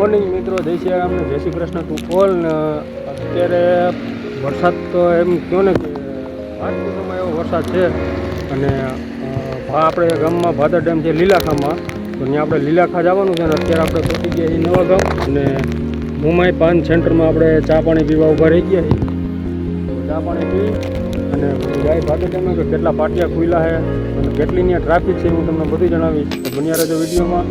Morning મિત્રો, જય શ્રી રામને જય શ્રી કૃષ્ણ. ટુ ઓલ અત્યારે વરસાદ તો એમ કહો ને કે પાંચ દિવસોમાં એવો વરસાદ છે. અને આપણે ગામમાં ભાદર ડેમ છે લીલાખામાં, તો ત્યાં આપણે લીલાખા જવાનું છે અને અત્યારે આપણે પહોંચી ગયા છીએ નવા ગામ. અને મુંબઈ પાન સેન્ટરમાં આપણે ચા પાણી પીવા ઊભા રહી ગયા છીએ. ચા પાણી પી અને જાય ભાદર ડેમમાં કે કેટલા પાટિયા ખુલ્લા છે અને કેટલી ત્યાં ટ્રાફિક છે હું તમને બધું જણાવીશ. બન્યા રહેજો વિડીયોમાં.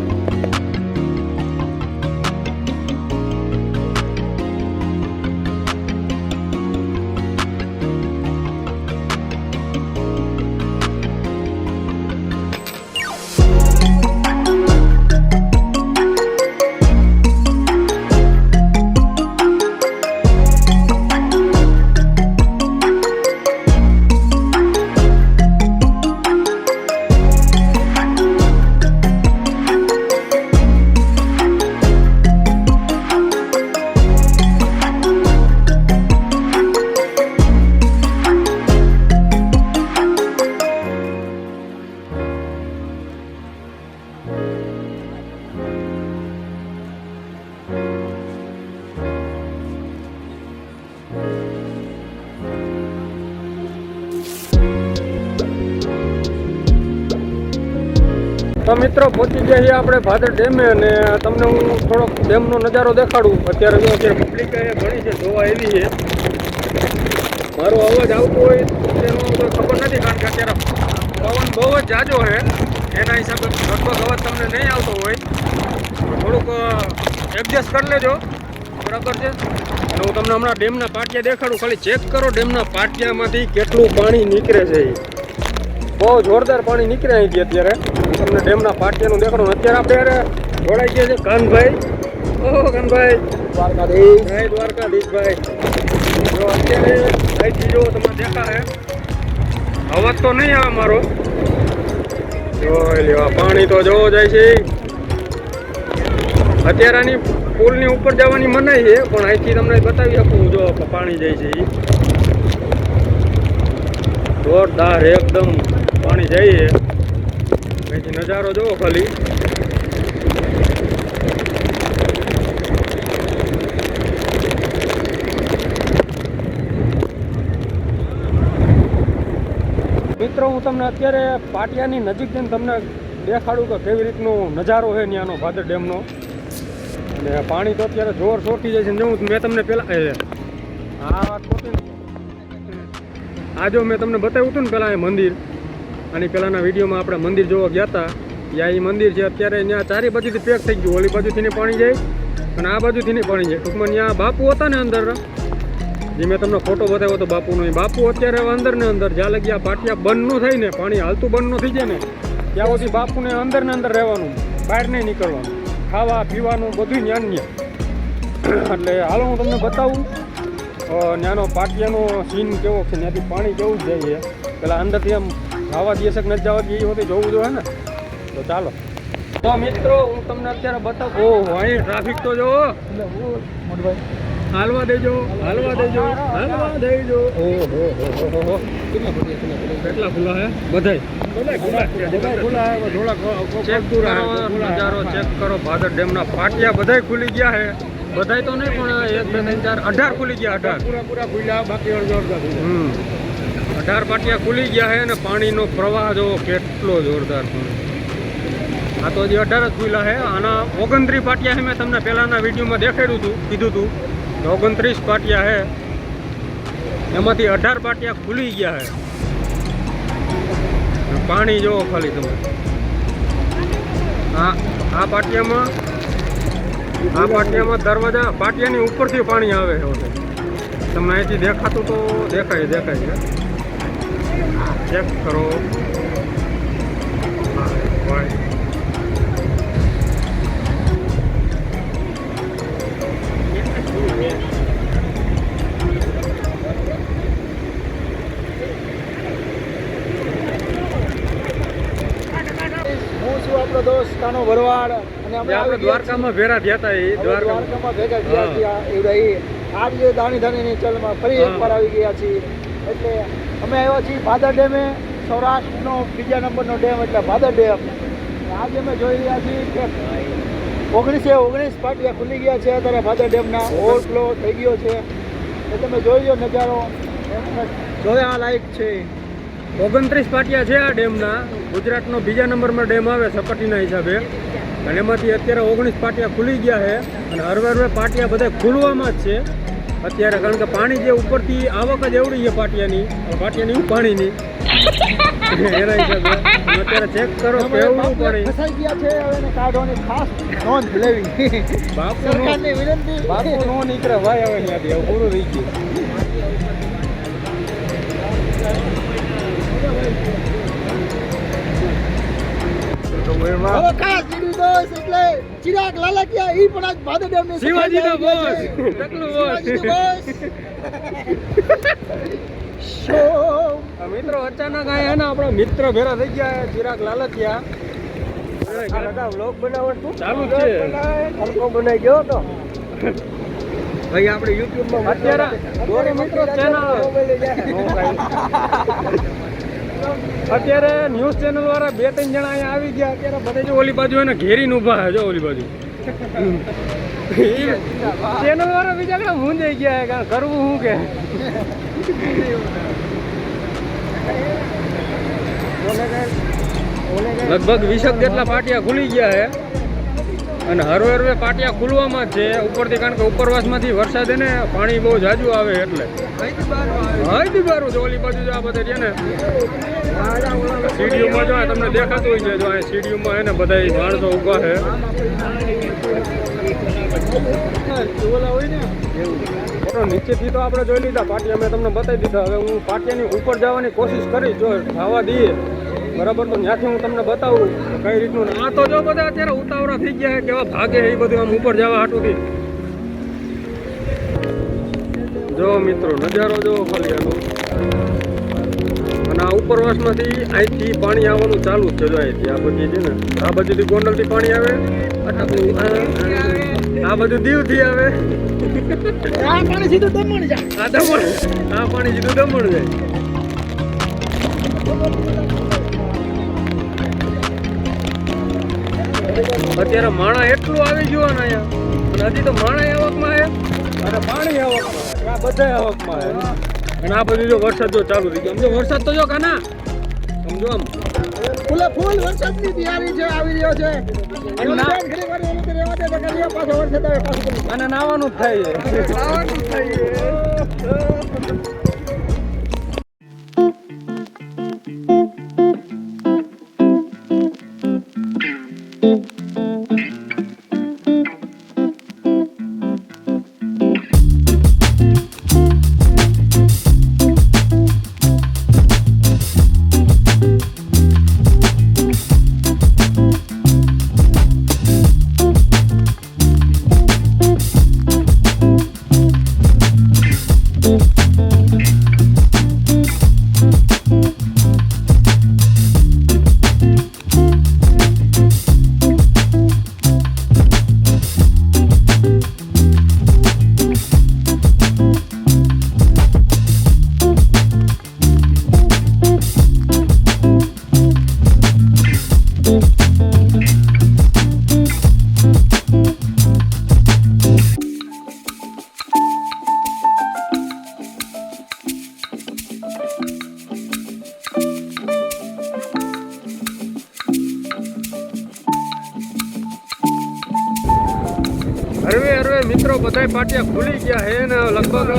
મિત્રો, પહોંચી ગયા છીએ આપણે ભાદર ડેમે અને તમને હું થોડોક ડેમનો નજારો દેખાડું. અત્યારે જો અત્યારે પબ્લિક ઘણી છે, જોવા એવી છે. મારો અવાજ આવતો હોય તેનો ખબર નથી, કારણ કે અત્યારે પવન બહુ જ જાજો છે. એના હિસાબે લગભગ અવાજ તમને નહીં આવતો હોય. થોડુંક એડજસ્ટ કરી લેજો. બરાબર છે? અને હું તમને હમણાં ડેમના પાટિયા દેખાડું, ખાલી ચેક કરો ડેમના પાટિયામાંથી કેટલું પાણી નીકળે છે. બહુ જોરદાર પાણી નીકળે અહીંથી અત્યારે. તમને ડેમના પાટિયાનું દેખાડું અત્યારે આપણે જોડાઈ ગયા છે કાનભાઈ. ઓહો કાનભાઈ. દ્વારકાધીશ. જય દ્વારકાધીશભાઈ. જો અત્યારે અહીંથી જો તમને દેખાડે અવાજ તો નહીં આવે મારો. જોઈ લેવા પાણી તો જોવો જાય છે. અત્યારે આની પુલની ઉપર જવાની મનાઈ છે પણ અહીંથી તમને બતાવી શકું જો પાણી જાય છે જોરદાર એકદમ પાણી જઈએ અહીંથી નજારો જોવો ખાલી. મિત્રો હું તમને અત્યારે પાટિયાની નજીક જઈને તમને દેખાડું કે કેવી રીતનો નજારો છે ત્યાંનો ભાદર ડેમનો. અને પાણી તો અત્યારે જોર ચોટી જાય છે. હું મેં તમને એ, આ વાત આ જો મેં તમને બતાવ્યું હતું ને પેલા એ મંદિર. આની પહેલાંના વિડીયોમાં આપણે મંદિર જોવા ગયા હતા. ત્યાં એ મંદિર છે, અત્યારે ત્યાં ચારે બાજુથી પેક થઈ ગયું. ઓલી બાજુથી પાણી જાય અને આ બાજુથી ને પાણી જાય. ટૂંકમાં ત્યાં બાપુ હતા ને અંદર. જે મેં તમને ફોટો બતાવ્યો હતો બાપુનો. એ બાપુ અત્યારે અંદર ને અંદર. જ્યાં લગી આ પાટિયા બંધ ન થાય ને, પાણી હાલતું બંધ ન થઈ જાય ને, ત્યાં સુધી બાપુને અંદર ને અંદર રહેવાનું. બહાર નહીં નીકળવાનું. ખાવા, પીવાનું બધું જ્ઞાન એટલે હાલો હું તમને બતાવું. ત્યાંનો પાટિયાનો સીન કેવો છે ત્યાંથી પાણી કેવું જાય છે? પેલા અંદરથી આમ જવા દઈએ છે કે નથી જવા દઈએ એ વખતે જોવું જોઈએ ને. તો ચાલો. તો મિત્રો હું તમને અત્યારે બતાવું. ઓહો અહીં ટ્રાફિક તો જો હાલવા દેજો હાલવા દેજો હાલવા દેજો. ઓહો હો હો કેટલા ખુલ્લા હે? બધાય. ચેક નજારો ચેક કરો. ભાદર ડેમના પાટિયા બધાય ખુલી ગયા હે. બધાય તો નહીં પણ એક બે ત્રણ ચાર અઢાર ખુલી ગયા અઢાર. પૂરા પૂરા ખુલ્યા બાકી અડધો અડધો હમ. અઢાર પાટિયા ખુલી ગયા છે અને પાણીનો પ્રવાહ જો કેટલો જોરદાર પાણી આ તો હજી અઢાર જ ખુલ્લા છે. આના ઓગણત્રીસ પાટિયા છે મેં તમને પહેલાંના વિડીયોમાં દેખાડ્યું હતું કીધું હતું કે ઓગણત્રીસ પાટિયા છે. એમાંથી અઢાર પાટિયા ખુલી ગયા છે. પાણી જોવો ખાલી તમે. આ આ પાટિયામાં આ પાટિયામાં દરવાજા, પાટિયાની ઉપરથી પાણી આવે છે. તમને અહીંથી દેખાતું તો દેખાય દેખાય છે. ચેક કરો આપણો દોસ્ત કાનો ભરવાડ અને આપણે દ્વારકામાં ભેરા થયા હતા એ દ્વારકા દ્વારકામાં. ભેગા થયા હા. છીએ આ જે દાણી ધાણીની ચલમાં ફરી. એકવાર આવી ગયા છીએ. એટલે અમે આવ્યા છીએ ભાદર ડેમે સૌરાષ્ટ્રનો બીજા નંબરનો ડેમ એટલે ભાદર ડેમ આજે અમે જોઈ રહ્યા છીએ કે ઓગણીસે ઓગણીસ પાટિયા ખુલી ગયા છે અત્યારે ભાદર ડેમના ઓવરફ્લો થઈ ગયો છે. એ તમે જોઈ લો નજારો. જોયા લાયક છે. ઓગણત્રીસ પાટિયા છે આ ડેમના. ગુજરાતનો બીજા નંબરમાં ડેમ આવે સપાટીના હિસાબે. અને એમાંથી અત્યારે ઓગણીસ પાટિયા ખુલી ગયા છે. અને હરવે હરવે પાટિયા બધા ખુલવામાં જ છે. અત્યારે કારણ કે પાણી જે ઉપરથી આવક જ એવડી છે પાટિયાની પાટિયાની પાણીની? એના હિસાબે અત્યારે ચેક કરો કેવડું પાણી? ફસાઈ ગયા છે હવે કાઢવાની ખાસ નોંધ લેવી. બાપુ સરકારની વિનંતી. બાપુ નો નીકળે ભાઈ હવે ત્યાંથી હવે પૂરું થઈ ગયું. હવે ખાસ જીડું દોસ્ત એટલે ચિરાગ લાલકિયા ઈ પણ આજ ભાદર બોસ. ટકલું બોસ મિત્રો અચાનક આયા એના આપણા મિત્ર ભેરા થઈ ગયા ચિરાગ લાલકિયા. વ્લોગ બનાવવાનું ચાલુ છે. હલકો બનાવી ગયો તો ભાઈ આપણે યુટ્યુબમાં અત્યારે મિત્રો ચેનલ અત્યારે ન્યૂઝ ચેનલ વાળા બે ત્રણ જણા અહીંયા આવી ગયા. અત્યારે બધે જો ઓલી બાજુ એને ઘેરીને ઊભા છે જો ઓલી બાજુ. ચેનલ વાળા બીજા કઈ મૂંઝાઈ ગયા કારણ કરવું શું કે? લગભગ વીસક જેટલા પાટિયા ખુલી ગયા છે. અને હરવે હરવે પાટિયા ખુલવામાં જ છે. ઉપરથી કારણ કે ઉપરવાસમાંથી વરસાદ એને પાણી બહુ જાજુ આવે એટલે. હાઈથી બારું છે ઓલી બાજુ જો આ બધા છે ને. સીડીયુમાં જો તમને દેખાતું હોય છે જો અહીં સીડીયુમાં એને બધા માણસો ઊભા છે. નીચેથી તો આપણે જોઈ લીધા પાટિયા મેં તમને બતાવી દીધા. હવે હું પાટિયાની ઉપર જવાની કોશિશ કરી જો જવા દઈએ. બરાબર? તો ત્યાંથી હું તમને બતાવું કઈ રીતનું આ તો જો બધા અત્યારે ઉતાવળા થઈ ગયા છે કેવા ભાગે એ બધું આમ ઉપર જવા હાટુથી. જો મિત્રો નજારો જો ખાલી આનો અને આ ઉપરવાસમાંથી અહીંથી પાણી આવવાનું ચાલુ જ છે જો અહીંથી આ બધી છે ને. આ બાજુથી ગોંડલથી પાણી આવે આ- આ બધું દીવથી આવે. આ પાણી સીધું દમણ જાય. આ દમણ આ પાણી સીધું દમણ જાય. અત્યારે માણા એટલું આવી ગયું ને અહીંયા. અને હજી તો માણા આવકમાં છે. અને પાણી આવકમાં. આ બધા આવકમાં છે. અને આ બધું જો વરસાદ જો ચાલુ થઈ ગયો. સમજો જો વરસાદ તો જો કાના. સમજો આમ. ફૂલે ફૂલ વરસાદની તૈયારી છે આવી રહ્યો છે. અને ના- બેન ઘડી વાર એવું તો મિત્રો બધાય પાટિયા ખુલી ગયા હે ને લગભગ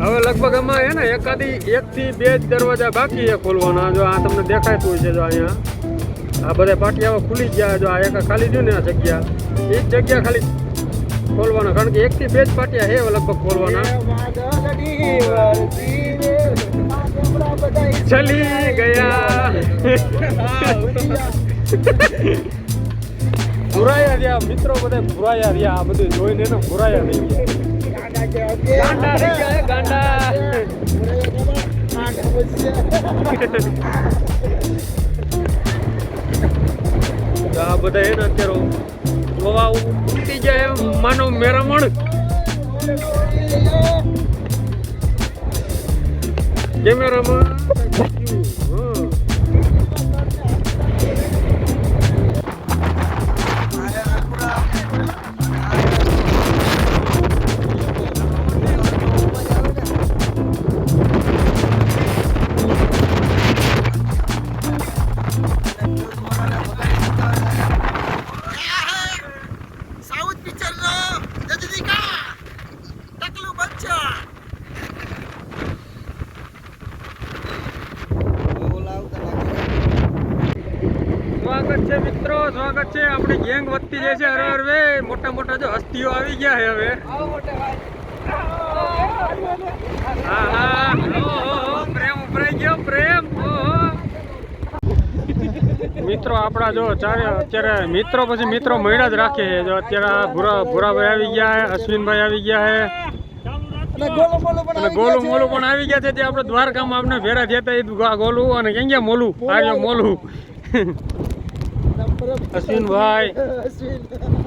હવે લગભગ એમાં હે ને એકાદી એક થી બે જ દરવાજા બાકી છે ખોલવાના. જો આ તમને દેખાતું હોય છે જો અહીંયા. આ બધા પાટિયા ખુલી ગયા જો આ એક ખાલી રહ્યું ને આ જગ્યા. એ જ જગ્યા ખાલી ખોલવાના. કારણ કે એક થી બે જ પાટિયા હે લગભગ ખોલવાના. ચલી ગયા. ભુરાયા રહ્યા, મિત્રો બધા ભુરાયા રહ્યા, આ બધું જોઈને ને ભુરાયા ગાંડા તો આ બધા એને અત્યારે જોવા ઉલટી જાય એમ માનવ મેરામણ. કેમેરામાં સ્વાગત છે. આપણી ગેંગ વધતી જાય છે હરવાર વે. મોટા મોટા જો હસ્તીઓ આવી ગયા છે હવે. પ્રેમ ઉભરાઈ ગયો પ્રેમ. મિત્રો આપણા જો ચારે અત્યારે મિત્રો પછી મિત્રો મળ્યા જ રાખે છે. જો અત્યારે ભૂરા ભૂરાભાઈ આવી ગયા છે અશ્વિનભાઈ આવી ગયા છે. ગોલું મોલું પણ આવી ગયા છે. તે આપણે દ્વારકામાં આપણે ભેરા થયા હતા. એ ગોલું અને ક્યાં ગયા મોલું? આર્યો મોલું. અશ્વિનભાઈ. અશ્વિન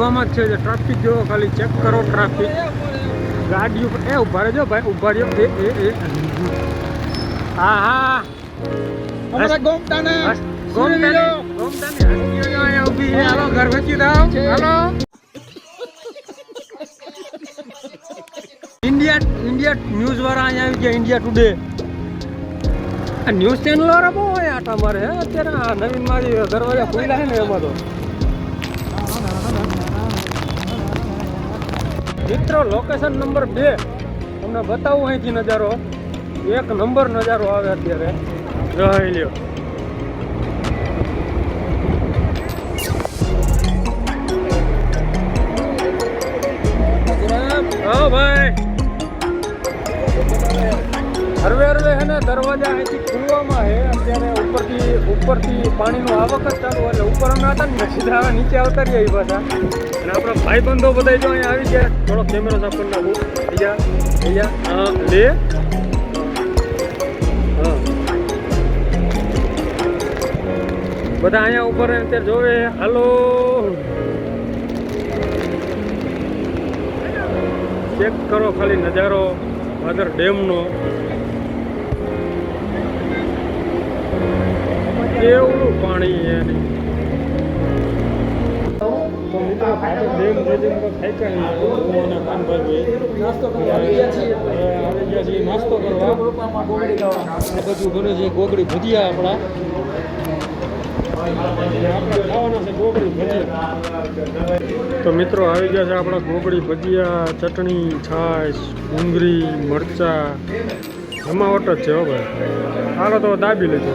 અત્યારે જ છે જે ટ્રાફિક જોવો ખાલી ચેક કરો ટ્રાફિક ગાડી ઉપર એ ઊભા રહેજો ભાઈ ઊભા રહ્યો. એ એ એ. હા હા. અમારા ગોમટાને બસ, ગોમતાની ગોમતાની હસ્તીઓ અહીંયા ઊભી છે. હાલો ઘર વેચી દાવ હાલો. ઇન્ડિયા ઇન્ડિયા ન્યૂઝ વાળા અહીંયા આવી ગયા ઇન્ડિયા ટુડે. આ ન્યૂઝ ચેનલ વાળા બહુ આટા મારે અત્યારે આ નવીન મારી દરવાજા ખુલ્લા છે ને એમાં તો. મિત્રો લોકેશન નંબર બે. તમને બતાવું અહીંથી નજારો. એક નંબર નજારો આવે અત્યારે. રહી લ્યો હા, ભાઈ. હરવે હરવે હે દરવાજા અહીંથી ખુલવામાં છે અત્યારે ઉપરથી ઉપરથી પાણીનું આવક જ ચાલુ એટલે ઉપર અમે હતા ને, સીધા નીચે આવતા રહ્યા એ પાછા. અને આપણા ભાઈબંધો બધા જો અહીંયા આવી ગયા. થોડો કેમેરો આપણને નાખું. બીજા બીજા હા, લે. હા. બધા અહીંયા ઉપર અત્યારે જોવે. હાલો. ચેક કરો ખાલી નજારો, ભાદર ડેમનો. કેવડું પાણી એની? નહીં. હું અને કાનભાઈ નાસ્તો આવી ગયા છીએ. હવે નાસ્તો કરવા. ગોગડી આ બધું બને છે ગોગડી ભજીયા આપણા. આપણે ખાવાના છે ગોગડી ભજીયા. તો મિત્રો આવી ગયા છે આપણા ગોગડી ભજીયા ચટણી છાશ ડુંગળી મરચા. જમાવટ જ છે હો ભાઈ. હાલો તો દાબી લેજો.